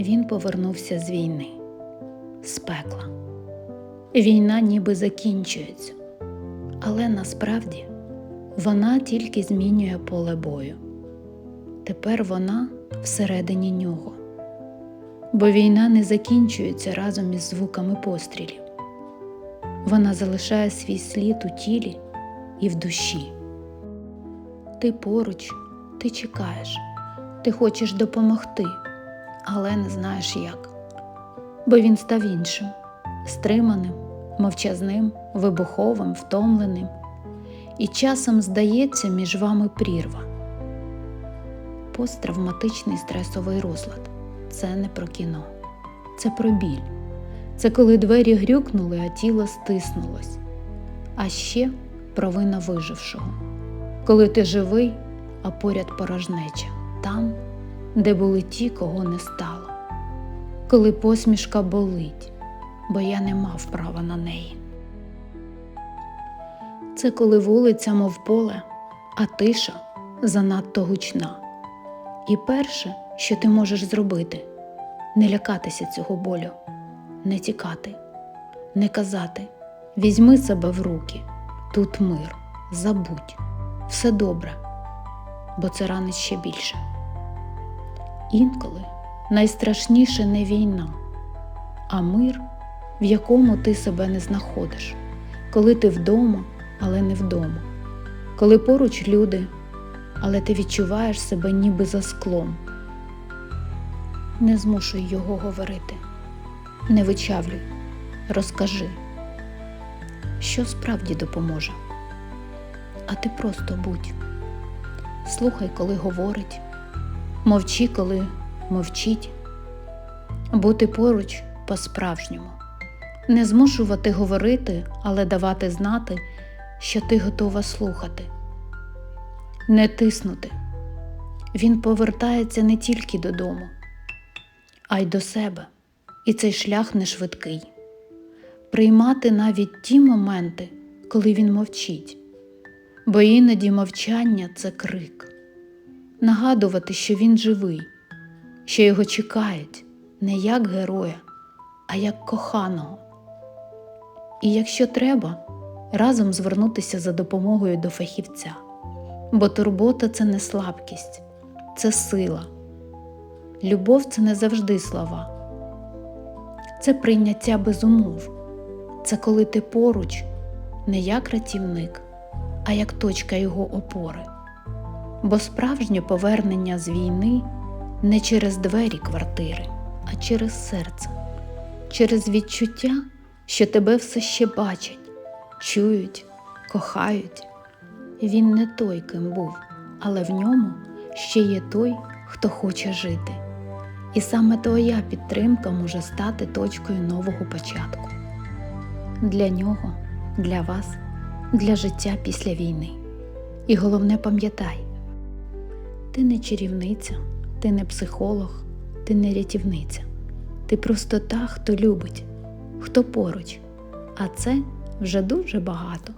Він повернувся з війни, з пекла. Війна ніби закінчується, але насправді вона тільки змінює поле бою. Тепер вона всередині нього. Бо війна не закінчується разом із звуками пострілів. Вона залишає свій слід у тілі і в душі. Ти поруч, ти чекаєш, ти хочеш допомогти, але не знаєш як. Бо він став іншим, стриманим, мовчазним, вибуховим, втомленим. І часом здається між вами прірва. Посттравматичний стресовий розлад це не про кіно, це про біль. Це коли двері грюкнули, а тіло стиснулось. А ще провина вижившого. Коли ти живий, а поряд порожнеча, там, де були ті, кого не стало. Коли посмішка болить, бо я не мав права на неї. Це коли вулиця, мов поле, а тиша занадто гучна. І перше, що ти можеш зробити, не лякатися цього болю, не тікати, не казати візьми себе в руки, тут мир, забудь, все добре, бо це ранить ще більше. Інколи найстрашніше не війна, а мир, в якому ти себе не знаходиш, коли ти вдома, але не вдома, коли поруч люди, але ти відчуваєш себе ніби за склом. Не змушуй його говорити, не вичавлюй, розкажи, що справді допоможе. А ти просто будь. Слухай, коли говорить, мовчи, коли мовчить, бути поруч по-справжньому, не змушувати говорити, але давати знати, що ти готова слухати, не тиснути. Він повертається не тільки додому, а й до себе, і цей шлях не швидкий. Приймати навіть ті моменти, коли він мовчить, бо іноді мовчання це крик, нагадувати, що він живий, що його чекають не як героя, а як коханого. І якщо треба, разом звернутися за допомогою до фахівця, бо турбота це не слабкість, це сила. Любов це не завжди слова, це прийняття без умов, це коли ти поруч не як рятівник, а як точка його опори. Бо справжнє повернення з війни не через двері квартири, а через серце, через відчуття, що тебе все ще бачать, чують, кохають. Він не той, ким був, але в ньому ще є той, хто хоче жити. І саме твоя підтримка може стати точкою нового початку. Для нього, для вас, для життя після війни. І головне пам'ятай, ти не чарівниця, ти не психолог, ти не рятівниця. Ти просто та, хто любить, хто поруч, а це вже дуже багато.